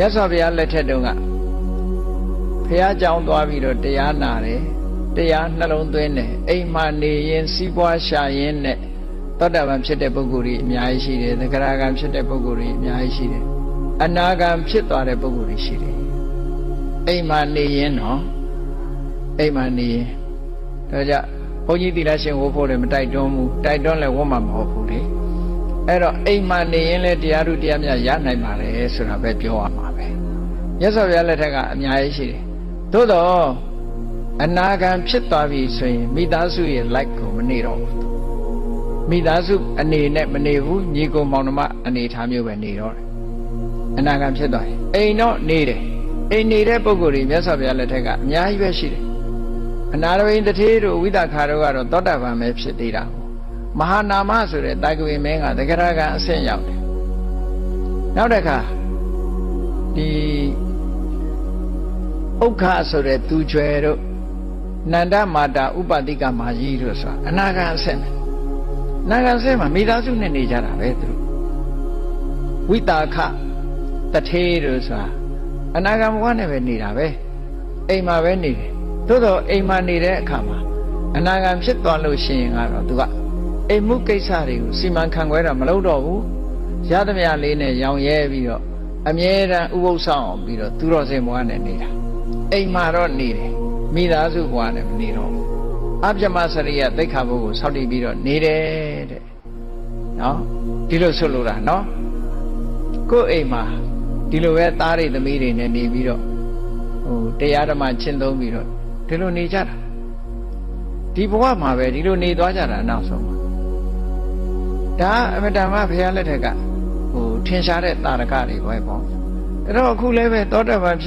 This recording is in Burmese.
မြတ်စွာဘုရားလက်ထက်တုန်းကဘုရားကြောင်းသွားပြီးတော့တရားနာတယ်တရားနှလုံးသွင်းတယ်အိမ်မှာနေရင်စီးပွားရှာရင်နဲ့သောတာပန်ဖြစ်တဲ့ပုဂ္ဂိုလ်ကြီးအများကြီးရှိတယ်သက္ကရာဂံဖြစ်တဲ့ပုဂ္ဂိုလ်ကြီးအများကြီးရှိတယ်အနာဂံဖြစ်သွားတဲ့ပုဂ္ဂိုလ်ကြီးရှိတယ်အိမ်မှာနေရင်နော်အိမ်မှာနေရင်ဒါကြဘုန်းကြီးသီလရှင်ဝတ်ဖို့လည်းမတိုက်တွန်းဘူးတိုက်တွန်းလည်းဝတ်မှာမဟုတ်ဘူးလေ အဲ့တော့အိမ်မှာနေရင်လည်းတရားဓုတရားမြတ်ရနိုင်ပါလေဆိုတာပဲပြောရမှာပဲမြတ်စွာဘုရားလက်ထက်ကအများကြီးရှိတယ်သို့တော့အနာဂံဖြစ်သွားပြီဆိုရင်မိသားစုရဲ့ like ကိုမနေတော့ဘူးမိသားစုအနေနဲ့မနေဘူးညီကိုမောင်နှမအနေထားမျိုးပဲနေတော့တယ်အနာဂံဖြစ်သွားရင်အိမ်တော့နေတယ်အိမ်နေတဲ့ပုံကိုယ်ကြီးမြတ်စွာဘုရားလက်ထက်ကအများကြီးပဲရှိတယ်အနာရဝိန်တထေးတို့ဝိသခါတို့ကတော့သောတာပန်ပဲဖြစ်သေးတာကို မဟာနာမဆိုတဲ့တာကဝေမင်းကတက္ကရာကအဆင့်ရောက်တယ်နောက်တစ်ခါဒီဥက္ခဆိုတဲ့သူကျွယ်တို့နန္ဒမာတာဥပတိကမာကြီးတို့ဆိုတာအနာဂံအဆင့်ပဲအနာဂံအဆင့်မှာမိသားစုနဲ့နေကြတာပဲသူတို့ဝိတာခတထေးတို့ဆိုတာအနာဂံဘဝနဲ့ပဲနေတာပဲအိမ်မှာပဲနေတယ်သို့တော့အိမ်မှာနေတဲ့အခါမှာအနာဂံဖြစ်သွားလို့ရှိရင်ကတော့သူက အိမ်မှုကိစ္စတွေကိုစီမံခန့်ခွဲတာမလုပ်တော့ဘူးရသမျှလေးနဲ့ရောင်ရဲပြီးတော့အမြဲတမ်းဥပုသ်ဆောင်အောင်ပြီးတော့သူတော်စင်ဘဝနဲ့နေတာအိမ်မှာတော့နေတယ်မိသားစုဘဝနဲ့မနေတော့ဘူးအပြမစရိယသိက္ခာပုဂ္ဂိုလ်ဆောက်တည်ပြီးတော့နေတယ်တဲ့နော်ဒီလိုဆိုလိုတာနော်ကိုယ့်အိမ်မှာဒီလိုပဲသားတွေသမီးတွေနဲ့နေပြီးတော့ဟိုတရားဓမ္မရှင်းသုံးပြီးတော့ဒီလိုနေကြတာဒီဘဝမှာပဲဒီလိုနေသွားကြတာနောက်ဆုံးမှာ ဒါအမတန်မှဘုရားလက်ထက်ကဟိုထင်ရှားတဲ့တာရကတွေပဲပေါ့အဲ့တော့အခုလည်းပဲသောတာပန်ဖြစ်